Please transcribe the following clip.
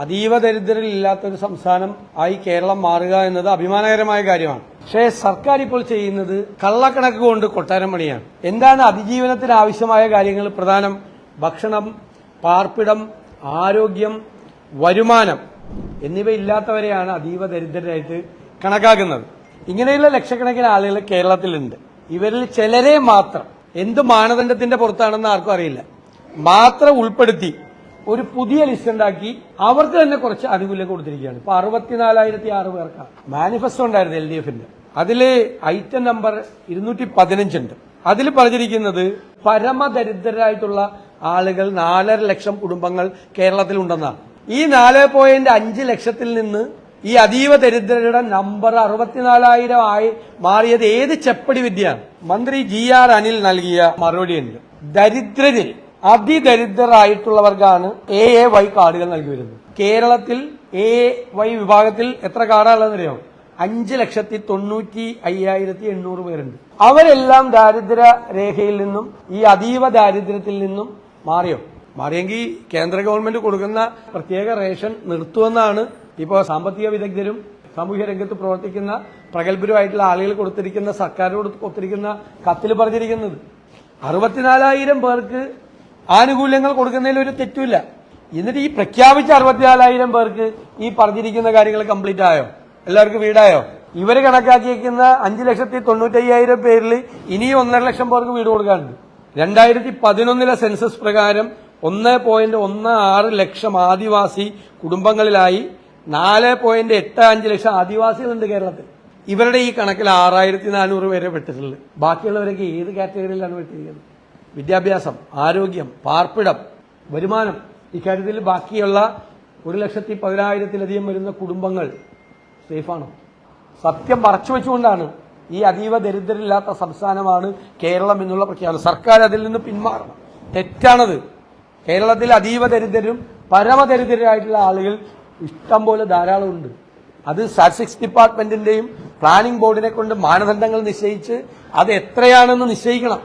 അതീവ ദരിദ്രരില്ലാത്ത ഒരു സംസ്ഥാനം ആയി കേരളം മാറുക എന്നത് അഭിമാനകരമായ കാര്യമാണ്. പക്ഷേ സർക്കാർ ഇപ്പോൾ ചെയ്യുന്നത് കള്ളക്കണക്ക് കൊണ്ട് കൊട്ടാരം പണിയാണ്. എന്താണ് അതിജീവനത്തിന് ആവശ്യമായ കാര്യങ്ങൾ? പ്രധാനം ഭക്ഷണം പാർപ്പിടം ആരോഗ്യം വരുമാനം എന്നിവയില്ലാത്തവരെയാണ് അതീവ ദരിദ്രരായിട്ട് കണക്കാക്കുന്നത്. ഇങ്ങനെയുള്ള ലക്ഷക്കണക്കിന് ആളുകൾ കേരളത്തിലുണ്ട്. ഇവരിൽ ചിലരെ മാത്രം. എന്ത് മാനദണ്ഡത്തിന്റെ പുറത്താണെന്ന് ആർക്കും അറിയില്ല. മാത്രം ഉൾപ്പെടുത്തി ഒരു പുതിയ ലിസ്റ്റ് ഉണ്ടാക്കി അവർക്ക് തന്നെ കുറച്ച് ആനുകൂല്യം കൊടുത്തിരിക്കുകയാണ്. ഇപ്പൊ അറുപത്തിനാലായിരത്തി ആറ് പേർക്കാണ് മാനിഫെസ്റ്റോ ഉണ്ടായിരുന്നു എൽ ഡി എഫിന്റെ അതിൽ ഐറ്റം നമ്പർ ഇരുന്നൂറ്റി പതിനഞ്ചുണ്ട് അതിൽ പറഞ്ഞിരിക്കുന്നത് പരമദരിദ്രരായിട്ടുള്ള ആളുകൾ നാലര ലക്ഷം കുടുംബങ്ങൾ കേരളത്തിലുണ്ടെന്നാണ് ഈ നാല് പോയിന്റ് അഞ്ച് ലക്ഷത്തിൽ നിന്ന് ഈ അതീവ ദരിദ്രരുടെ നമ്പർ അറുപത്തിനാലായിരം ആയി മാറിയത് ഏത് ചെപ്പടി വിദ്യയാണ്? മന്ത്രി ജി ആർ അനിൽ നൽകിയ മറുപടിയുണ്ട്. ദരിദ്രരിൽ അതിദരിദ്രരായിട്ടുള്ളവർക്കാണ് എ എ വൈ കാർഡുകൾ നൽകി വരുന്നത് കേരളത്തിൽ എ വൈ വിഭാഗത്തിൽ എത്ര കാർഡാണെന്നറിയോ അഞ്ച് ലക്ഷത്തി തൊണ്ണൂറ്റി അയ്യായിരത്തി എണ്ണൂറ് പേരുണ്ട്. അവരെല്ലാം ദാരിദ്ര്യ രേഖയിൽ നിന്നും ഈ അതീവ ദാരിദ്ര്യത്തിൽ നിന്നും മാറിയോ? മാറിയെങ്കിൽ കേന്ദ്ര ഗവൺമെന്റ് കൊടുക്കുന്ന പ്രത്യേക റേഷൻ നിർത്തുമെന്നാണ് ഇപ്പോൾ സാമ്പത്തിക വിദഗ്ധരും സാമൂഹ്യ രംഗത്ത് പ്രവർത്തിക്കുന്ന പ്രഗത്ഭരുമായിട്ടുള്ള ആളുകൾ കൊടുത്തിരിക്കുന്ന സർക്കാരിനോട് കൊടുത്തിരിക്കുന്ന കത്തിൽ പറഞ്ഞിരിക്കുന്നത്. അറുപത്തിനാലായിരം പേർക്ക് ആനുകൂല്യങ്ങൾ കൊടുക്കുന്നതിൽ ഒരു തെറ്റുമില്ല. എന്നിട്ട് ഈ പ്രഖ്യാപിച്ച അറുപത്തിനാലായിരം പേർക്ക് ഈ പറഞ്ഞിരിക്കുന്ന കാര്യങ്ങൾ കംപ്ലീറ്റ് ആയോ? എല്ലാവർക്കും വീടായോ? ഇവർ കണക്കാക്കിയിരിക്കുന്ന അഞ്ചു ലക്ഷത്തി തൊണ്ണൂറ്റയ്യായിരം പേരിൽ ഇനിയും ഒന്നര ലക്ഷം പേർക്ക് വീട് കൊടുക്കാനുണ്ട്. രണ്ടായിരത്തി പതിനൊന്നിലെ സെൻസസ് പ്രകാരം ഒന്ന് പോയിന്റ് ഒന്ന് ആറ് ലക്ഷം ആദിവാസി കുടുംബങ്ങളിലായി നാല് പോയിന്റ് എട്ട് അഞ്ച് ലക്ഷം ആദിവാസികളുണ്ട് കേരളത്തിൽ. ഇവരുടെ ഈ കണക്കിൽ ആറായിരത്തി നാനൂറ് പേരെ പെട്ടിട്ടുള്ളത്. ബാക്കിയുള്ളവരൊക്കെ ഏത് കാറ്റഗറിയിലാണ് പെട്ടിരിക്കുന്നത്? വിദ്യാഭ്യാസം ആരോഗ്യം പാർപ്പിടം വരുമാനം ഇക്കാര്യത്തിൽ ബാക്കിയുള്ള ഒരു ലക്ഷത്തി പതിനായിരത്തിലധികം വരുന്ന കുടുംബങ്ങൾ സേഫാണ്. സത്യം മറച്ചു വെച്ചുകൊണ്ടാണ് ഈ അതീവ ദരിദ്രരില്ലാത്ത സംസ്ഥാനമാണ് കേരളം എന്നുള്ള പ്രഖ്യാപനം. സർക്കാർ അതിൽ നിന്ന് പിന്മാറണം. തെറ്റാണത്. കേരളത്തിൽ അതീവ ദരിദ്രരും പരമദരിദ്രരായിട്ടുള്ള ആളുകൾ ഇഷ്ടം പോലെ ധാരാളമുണ്ട് അത് സ്റ്റാറ്റിസ്റ്റിക്സ് ഡിപ്പാർട്ട്മെന്റിന്റെയും പ്ലാനിംഗ് ബോർഡിനെ കൊണ്ട് മാനദണ്ഡങ്ങൾ നിശ്ചയിച്ച് അത് എത്രയാണെന്ന് നിശ്ചയിക്കണം.